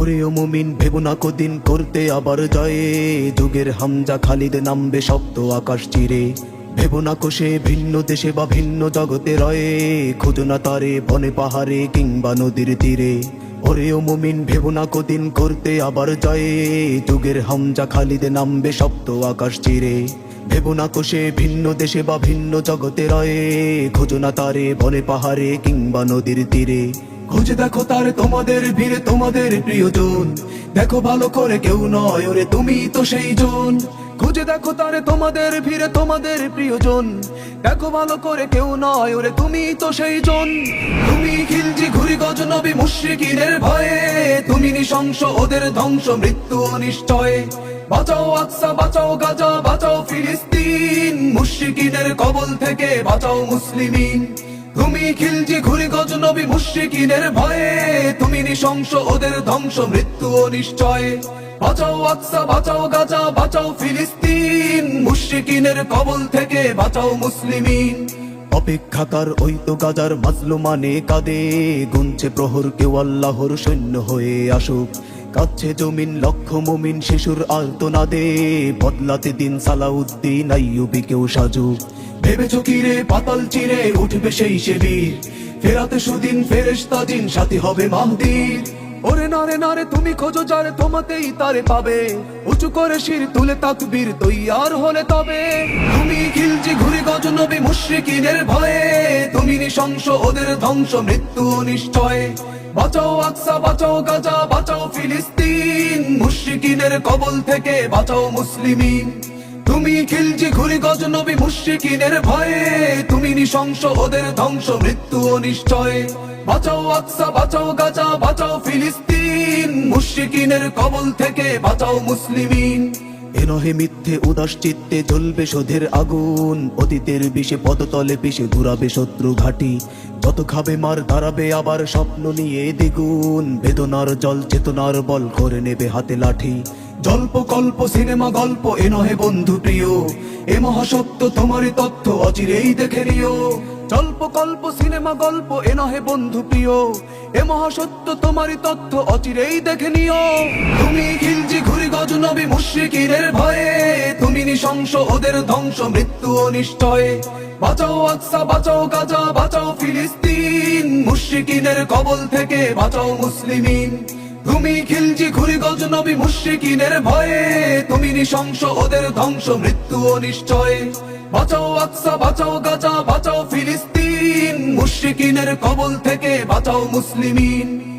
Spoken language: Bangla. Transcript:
ওরে মুমিন ভেবো না কদিন করতে আবার জয়ে। যুগের হামজা খালিদ নামবে সপ্ত আকাশ চিরে। ভেবো কোষে ভিন্ন দেশে বা ভিন্ন জগতে রয়ে। খুঁজো না তারে বনে, পাহাড়ে কিংবা নদীর তীরে। ওরে ও মুমিন, ভেবো কদিন করতে আবার জয়ে। যুগের হামজা খালিদ নামবে সপ্ত আকাশ চিরে। ভেবো কোষে ভিন্ন দেশে বা ভিন্ন জগতে রয়ে। খোঁজো না তারে বনে, পাহাড়ে কিংবা নদীর তীরে। খুঁজে দেখো তার তোমাদের ভিড়ে, তোমাদের প্রিয়জন। দেখো ভালো করে কেউ নয়, ওরে তুমি তো সেই জন। খুঁজে দেখো তারে তোমাদের ভিড়ে, তোমাদের প্রিয়জন। দেখো ভালো করে কেউ নয়, ওরে তুমি তো সেই জন। তুমি খিলজি ঘুরি গজনবী মুশ্রিকিনের ভয়ে। তুমি নিশংস, ওদের ধ্বংস, মৃত্যু নিশ্চয় বাঁচাও আকসা, বাঁচাও গাজা, বাঁচাও ফিলিস্তিন। মুশ্রিকিনের কবল থেকে বাঁচাও মুসলিমিন। তুমি খিলজি ঘুরি গজনবী মুশ্রিকিনের ভয়ে। তুমি নিশংস, ওদের ধ্বংস, মৃত্যু অনিশ্চয় বাঁচাও আকসা, বাঁচাও গাজা, বাঁচাও ফিলিস্তিন। মুশ্রিকিনের কবল থেকে বাঁচাও মুসলিমিন। অপেক্ষাকার ওই তো গাজার মাজলুমানে কাঁদে। গুনছে প্রহর কেউ আল্লাহর সৈন্য হয়ে আসুক। কাচ্ছে জমিন, লক্ষ মুমিন, শিশুর আলতনাদে বদলাতে দিন সালাউদ্দিন, আইয়ুবি কেউ সাজুক ভেবেছো কি রে, পাতাল চিরে উঠবে সেই সেবীর ফেরাতে সুদিন, ফেরেশতা দিন, সাথী হবে মাহদির ওরে নারে নারে, তুমি খোঁজো যারে তোমাতেই তারে পাবে। উঁচু করে শির তুলে তাকবীর, তৈয়ার হলে তবে। তুমি খিলজি ঘুরি গজনবী মুশ্রিকিনের ভয়ে। তুমি ওদের ধ্বংস, মৃত্যু নিশ্চয়। বাঁচাও আকসা, বাঁচাও গাজা, বাঁচাও ফিলিস্তিন। মুশ্রিকিনের কবল থেকে বাঁচাও মুসলিমিন। তুমি খিলজি ঘুরি গজনবী মুশ্রিকিনের ভয়ে। তুমি নিশংস, ওদের ধ্বংস, মৃত্যু ও নিশ্চয়। বাঁচাও আকসা, বাঁচাও গাজা, বাঁচাও ফিলিস্তিন। মুশ্রিকিনের কবল থেকে বাঁচাও মুসলিমিন। এ নহে মিথ্যে, উদাস চিত্তে জ্বলবে শোধের আগুন। অতীতের বিষে পদতলে পিষে ঘুরাবে শত্রু ঘাটি। যত খাবে মার দাঁড়াবে আবার স্বপ্ন নিয়ে দ্বিগুণ। বেদনার জল চেতনার বল করে নেবে হাতে লাঠি। জল্প, কল্প, সিনেমা, গল্প, এ নহে বন্ধু প্রিয়। এ মহাসত্য তোমারই তথ্য অচিরেই দেখে নিও। জল্প, কল্প, সিনেমা, গল্প, এ নহে বন্ধু প্রিয়। এ মহাসত্য তোমারই তথ্য অচিরেই দেখে নিও। তুমি খিলজি, ঘুরি গজনবী মুশ্রিকিনের ভয়ে তুমি নিশংস ওদের ধ্বংস, মৃত্যু অনিশ্চয় বাঁচাও আকসা, বাঁচাও গাজা, বাঁচাও ফিলিস্তিন। মুশ্রিকিনের কবল থেকে বাঁচাও মুসলিমিন। তুমি খিলজি ঘুরি গজনবী মুশ্রিকিনের ভয়ে। তুমি নিশংস, ওদের ধ্বংস, মৃত্যু নিশ্চয়। বাঁচাও আকসা, বাঁচাও গাজা, বাঁচাও ফিলিস্তিন। মুশ্রিকিনের কবল থেকে বাঁচাও মুসলিমিন।